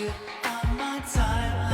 you on my time.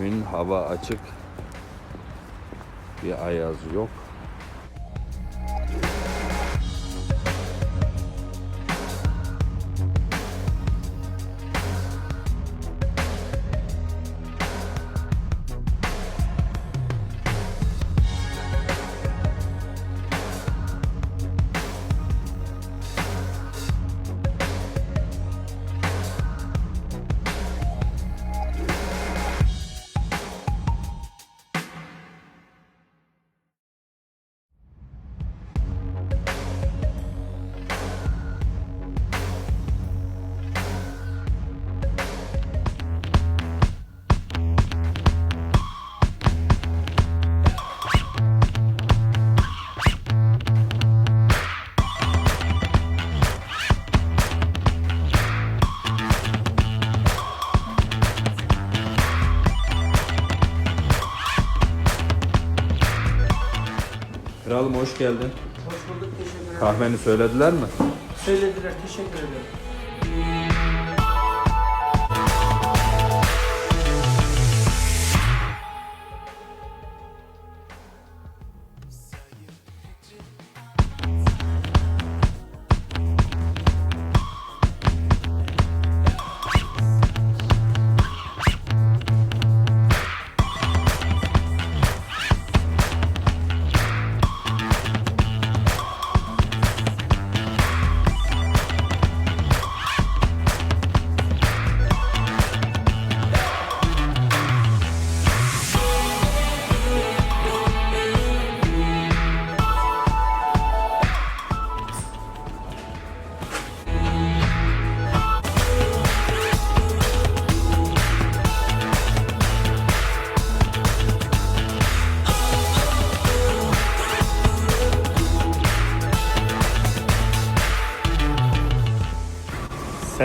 Gün hava açık. Bir ayaz yok. Kralım hoş geldin. Hoş bulduk, teşekkür ederim. Kahveni söylediler mi? Söylediler, teşekkür ederim.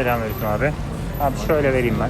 Selamünaleyküm abi. Abi şöyle vereyim ben.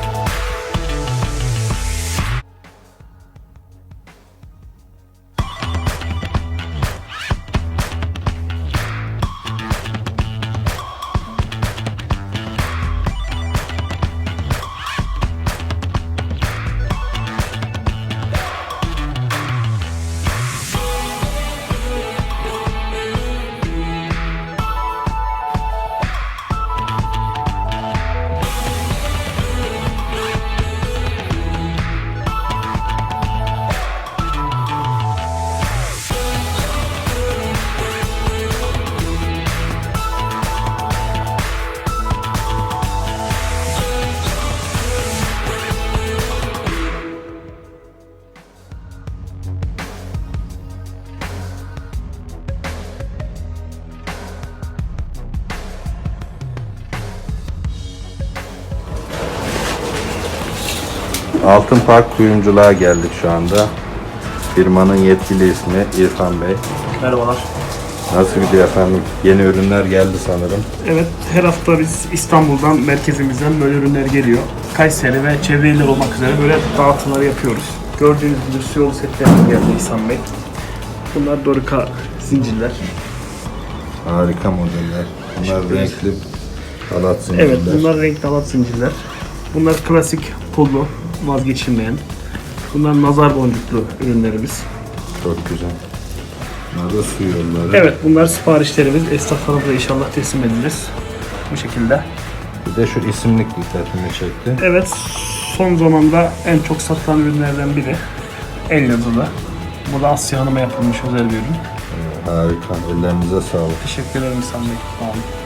Altın Park kuyumculuğa geldik şu anda. Firmanın yetkili ismi İrfan Bey. Merhabalar. Nasıl gidiyor efendim? Yeni ürünler geldi sanırım. Evet, her hafta biz İstanbul'dan, merkezimizden böyle ürünler geliyor. Kayseri ve çevre iller olmak üzere böyle dağıtımlar yapıyoruz. Gördüğünüz gibi su yolu setlerimiz geldi İhsan Bey. Bunlar Dorika zincirler. Harika modeller. Bunlar renkli halat zincirler. Evet, bunlar renkli halat zincirler. Bunlar klasik pullu, vazgeçilmeyen. Bunlar nazar boncuklu ürünlerimiz. Çok güzel. Bunlar da su yolları. Evet, bunlar siparişlerimiz. Esnaflarımıza inşallah teslim edeceğiz. Bu şekilde. Bir de şu isimlik dikkatimi çekti. Evet, son zamanda en çok satılan ürünlerden biri. El yazılı. Bu da Asya Hanım'a yapılmış özel bir ürün. Harika. Ellerinize sağlık. Teşekkür ederim İhsan Bey. Sağ olun.